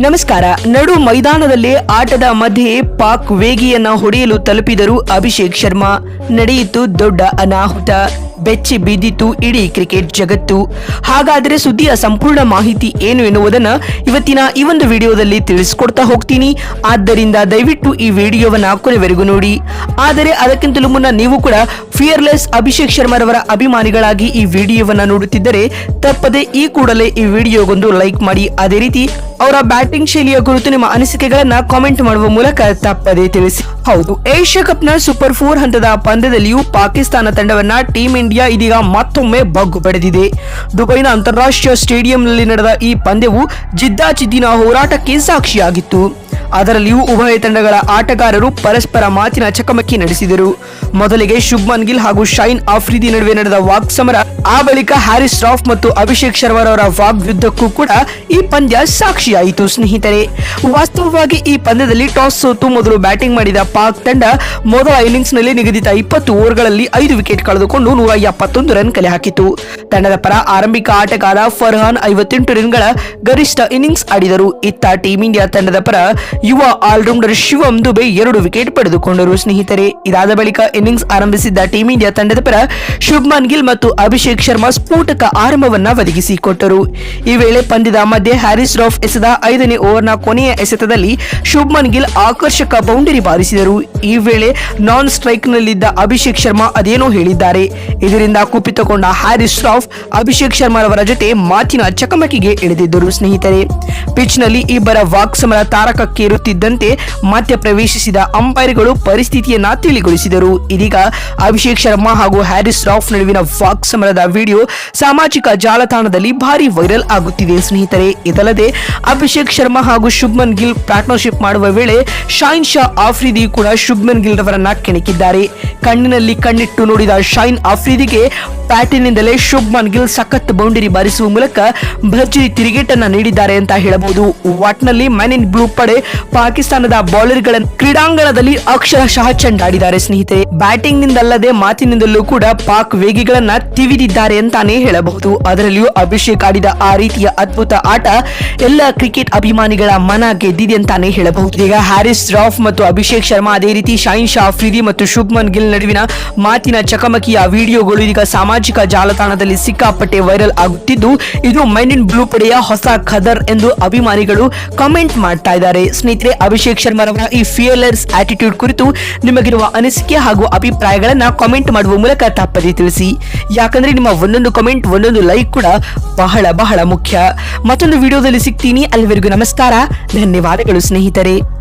ನಮಸ್ಕಾರ. ನಡು ಮೈದಾನದಲ್ಲಿ ಆಟದ ಮಧ್ಯೆ ಪಾಕ್ ವೇಗಿಯನ್ನ ಹೊಡೆಯಲು ತಲುಪಿದರು ಅಭಿಷೇಕ್ ಶರ್ಮಾ. ನಡೆಯಿತು ದೊಡ್ಡ ಅನಾಹುತ. ಬೆಚ್ಚಿ ಬಿದ್ದಿತ್ತು ಇಡೀ ಕ್ರಿಕೆಟ್ ಜಗತ್ತು. ಹಾಗಾದರೆ ಸುದ್ದಿಯ ಸಂಪೂರ್ಣ ಮಾಹಿತಿ ಏನು ಎನ್ನುವುದನ್ನ ಇವತ್ತಿನ ಈ ಒಂದು ವಿಡಿಯೋದಲ್ಲಿ ತಿಳಿಸ್ಕೊಡ್ತಾ ಹೋಗ್ತೀನಿ. ಆದ್ದರಿಂದ ದಯವಿಟ್ಟು ಈ ವಿಡಿಯೋವನ್ನ ಕೊನೆವರೆಗೂ ನೋಡಿ. ಆದರೆ ಅದಕ್ಕಿಂತಲೂ ಮುನ್ನ ನೀವು ಕೂಡ ಫಿಯರ್ಲೆಸ್ ಅಭಿಷೇಕ್ ಶರ್ಮಾರವರ ಅಭಿಮಾನಿಗಳಾಗಿ ಈ ವಿಡಿಯೋವನ್ನ ನೋಡುತ್ತಿದ್ದರೆ ತಪ್ಪದೆ ಈ ಕೂಡಲೇ ಈ ವಿಡಿಯೋಗೊಂದು ಲೈಕ್ ಮಾಡಿ. ಅದೇ ರೀತಿ ಅವರ ಬ್ಯಾಟಿಂಗ್ ಶೈಲಿಯ ಕುರಿತು ನಿಮ್ಮ ಅನಿಸಿಕೆಗಳನ್ನ ಕಾಮೆಂಟ್ ಮಾಡುವ ಮೂಲಕ ತಪ್ಪದೆ ತಿಳಿಸಿ. ಹೌದು, ಏಷ್ಯಾ ಕಪ್ನ ಸೂಪರ್ ಫೋರ್ ಹಂತದ ಪಂದ್ಯದಲ್ಲಿಯೂ ಪಾಕಿಸ್ತಾನ ತಂಡವನ್ನ ಟೀಂ ಇಂಡಿಯಾ ಇದೀಗ ಮತ್ತೊಮ್ಮೆ ಬಗ್ಗು ಪಡೆದಿದೆ. ದುಬೈನ ಅಂತಾರಾಷ್ಟ್ರೀಯ ಸ್ಟೇಡಿಯಂನಲ್ಲಿ ನಡೆದ ಈ ಪಂದ್ಯವು ಜಿದ್ದಾಜಿದ್ದಿನ ಹೋರಾಟಕ್ಕೆ ಸಾಕ್ಷಿಯಾಗಿತ್ತು. ಅದರಲ್ಲಿಯೂ ಉಭಯ ತಂಡಗಳ ಆಟಗಾರರು ಪರಸ್ಪರ ಮಾತಿನ ಚಕಮಕಿ ನಡೆಸಿದರು. ಮೊದಲಿಗೆ ಶುಭ್ಮನ್ ಗಿಲ್ ಹಾಗೂ ಶೈನ್ ಆಫ್ರಿದಿ ನಡುವೆ ನಡೆದ ವಾಕ್ ಸಮರ, ಆ ಬಳಿಕ ಹ್ಯಾರಿಸ್ ರಾಫ್ ಮತ್ತು ಅಭಿಷೇಕ್ ಶರ್ವಾರವರ ವಾಕ್ ಯುದ್ಧಕ್ಕೂ ಕೂಡ ಈ ಪಂದ್ಯ ಸಾಕ್ಷಿಯಾಯಿತು ಸ್ನೇಹಿತರೆ. ವಾಸ್ತವವಾಗಿ ಈ ಪಂದ್ಯದಲ್ಲಿ ಟಾಸ್ ಸೋತು ಮೊದಲು ಬ್ಯಾಟಿಂಗ್ ಮಾಡಿದ ಪಾಕ್ ತಂಡ ಮೊದಲ ಇನ್ನಿಂಗ್ಸ್ನಲ್ಲಿ ನಿಗದಿತ ಇಪ್ಪತ್ತು ಓವರ್ಗಳಲ್ಲಿ ಐದು ವಿಕೆಟ್ ಕಳೆದುಕೊಂಡು ನೂರ ಎಪ್ಪತ್ತೊಂದು ರನ್ ಕಲೆ ಹಾಕಿತು. ತಂಡದ ಪರ ಆರಂಭಿಕ ಆಟಗಾರ ಫರ್ಹಾನ್ ಐವತ್ತೆಂಟು ರನ್ಗಳ ಗರಿಷ್ಠ ಇನ್ನಿಂಗ್ಸ್ ಆಡಿದರು. ಇತ್ತ ಟೀಂ ಇಂಡಿಯಾ ತಂಡದ ಪರ ಯುವ ಆಲ್ರೌಂಡರ್ ಶಿವಂ ದುಬೆ ಎರಡು ವಿಕೆಟ್ ಪಡೆದುಕೊಂಡರು. ಸ್ನೇಹಿತರೆ, ಇದಾದ ಬಳಿಕ ಇನ್ನಿಂಗ್ಸ್ ಆರಂಭಿಸಿದ್ದ ಟೀಂ ಇಂಡಿಯಾ ತಂಡದ ಪರ ಶುಭ್ಮನ್ ಗಿಲ್ ಮತ್ತು ಅಭಿಷೇಕ್ ಶರ್ಮಾ ಸ್ಫೋಟಕ ಆರಂಭವನ್ನ ಒದಗಿಸಿಕೊಟ್ಟರು. ಈ ವೇಳೆ ಪಂದ್ಯದ ಮಧ್ಯೆ ಹ್ಯಾರಿಸ್ ರಾಫ್ ಎಸೆದ ಐದನೇ ಓವರ್ನ ಕೊನೆಯ ಎಸೆತದಲ್ಲಿ ಶುಭ್ಮನ್ ಗಿಲ್ ಆಕರ್ಷಕ ಬೌಂಡರಿ ಬಾರಿಸಿದರು. ಈ ವೇಳೆ ನಾನ್ ಸ್ಟ್ರೈಕ್ನಲ್ಲಿದ್ದ ಅಭಿಷೇಕ್ ಶರ್ಮಾ ಅದೇನೋ ಹೇಳಿದ್ದಾರೆ. ಇದರಿಂದ ಕುಪಿತಗೊಂಡ ಹ್ಯಾರಿಸ್ ರಾಫ್ ಅಭಿಷೇಕ್ ಶರ್ಮಾರವರ ಜೊತೆ ಮಾತಿನ ಚಕಮಕಿಗೆ ಇಳಿದಿದ್ದರು. ಸ್ನೇಹಿತರೆ, ಪಿಚ್ನಲ್ಲಿ ಇಬ್ಬರ ವಾಕ್ಸಮರ ತಾರಕಕ್ಕೇರುತ್ತಿದ್ದಂತೆ ಮಧ್ಯ ಪ್ರವೇಶಿಸಿದ ಅಂಪೈರ್ಗಳು ಪರಿಸ್ಥಿತಿಯನ್ನ ತಿಳಿಗೊಳಿಸಿದರು. ಇದೀಗ ಅಭಿಷೇಕ್ ಶರ್ಮಾ ಹಾಗೂ ಹ್ಯಾರಿಸ್ ರಾಫ್ ನಡುವಿನ ವಾಕ್ಸಮರದ ವಿಡಿಯೋ ಸಾಮಾಜಿಕ ಜಾಲತಾಣದಲ್ಲಿ ಭಾರಿ ವೈರಲ್ ಆಗುತ್ತಿದೆ. ಸ್ನೇಹಿತರೆ, ಇದಲ್ಲದೆ ಅಭಿಷೇಕ್ ಶರ್ಮಾ ಹಾಗೂ ಶುಭ್ಮನ್ ಗಿಲ್ ಪಾರ್ಟ್ನರ್ಶಿಪ್ ಮಾಡುವ ವೇಳೆ ಶೈನ್ ಶಾ ಆಫ್ರಿದಿ ಕೂಡ ಶುಭ್ಮನ್ ಗಿಲ್ ರವರನ್ನ ಕೆಣಕಿದ್ದಾರೆ. ಕಣ್ಣಿನಲ್ಲಿ ಕಣ್ಣಿಟ್ಟು ನೋಡಿದ ಶೈನ್ ಆಫ್ರಿದಿಗೆ ಪ್ಯಾಟಿನಿಂದಲೇ ಶುಭ್ಮನ್ ಗಿಲ್ ಸಖತ್ ಬೌಂಡರಿ ಬಾರಿಸುವ ಮೂಲಕ ಭರ್ಜರಿ ತಿರುಗೇಟನ್ನ ನೀಡಿದ್ದಾರೆ ಅಂತ ಹೇಳಬಹುದು. ವಾಟ್ನಲ್ಲಿ ಮ್ಯಾನ್ ಇನ್ ಬ್ಲೂ ಪಡೆ ಪಾಕಿಸ್ತಾನದ ಬೌಲರ್ಗಳ ಕ್ರೀಡಾಂಗಣದಲ್ಲಿ ಅಕ್ಷರಶಃ ಚೆಂಡಾಡಿದ್ದಾರೆ ಸ್ನೇಹಿತರೆ. ಬ್ಯಾಟಿಂಗ್ ನಿಂದಲ್ಲದೆ ಮಾತಿನಿಂದಲೂ ಕೂಡ ಪಾಕ್ ವೇಗಿಗಳನ್ನ ತಿವಿದಿದ್ದಾರೆ ಅಂತಾನೆ ಹೇಳಬಹುದು. ಅದರಲ್ಲಿಯೂ ಅಭಿಷೇಕ್ ಆಡಿದ ಆ ರೀತಿಯ ಅದ್ಭುತ ಆಟ ಎಲ್ಲ ಕ್ರಿಕೆಟ್ ಅಭಿಮಾನಿಗಳ ಮನ ಗೆದ್ದಿದೆ ಅಂತಾನೆ ಹೇಳಬಹುದು. ಈಗ ಹ್ಯಾರಿಸ್ ರಾಫ್ ಮತ್ತು ಅಭಿಷೇಕ್ ಶರ್ಮಾ ಅದೇ ರೀತಿ ಶೈನ್ ಶಾ ಅಫ್ರಿದಿ ಮತ್ತು ಶುಭ್ಮನ್ ಗಿಲ್ ನಡುವಿನ ಮಾತಿನ ಚಕಮಕಿಯ ವಿಡಿಯೋಗಳು ಇದೀಗ ಸಾಮಾಜಿಕ ಜಾಲತಾಣದಲ್ಲಿ ಸಿಕ್ಕಾಪಟ್ಟೆ ವೈರಲ್ ಆಗುತ್ತಿದ್ದು, ಇದು ಮೈನ್ ಇನ್ ಬ್ಲೂ ಪಡೆಯ ಹೊಸ ಖದರ್ ಎಂದು ಅಭಿಮಾನಿಗಳು ಕಾಮೆಂಟ್ ಮಾಡ್ತಾ ಇದ್ದಾರೆ. ಸ್ನೇಹಿತರೆ, ಅಭಿಷೇಕ್ ಶರ್ಮಾರವರ ಈ ಫಿಯರ್ಲೆಸ್ ಆಟಿಟ್ಯೂಡ್ ಕುರಿತು ನಿಮಗಿರುವ ಅನಿಸಿಕೆ ಹಾಗೂ ಅಭಿಪ್ರಾಯಗಳನ್ನ ಕಾಮೆಂಟ್ ಮಾಡುವ ಮೂಲಕ ತಪ್ಪದೇ ತಿಳಿಸಿ. ಯಾಕಂದ್ರೆ ನಿಮ್ಮ ಒಂದೊಂದು ಕಾಮೆಂಟ್, ಒಂದೊಂದು ಲೈಕ್ ಕೂಡ ಬಹಳ ಬಹಳ ಮುಖ್ಯ. ಮತ್ತೊಂದು ವಿಡಿಯೋದಲ್ಲಿ ಸಿಗ್ತೀನಿ. ಅಲ್ಲಿವರೆಗೂ ನಮಸ್ಕಾರ. ಧನ್ಯವಾದಗಳು ಸ್ನೇಹಿತರೆ.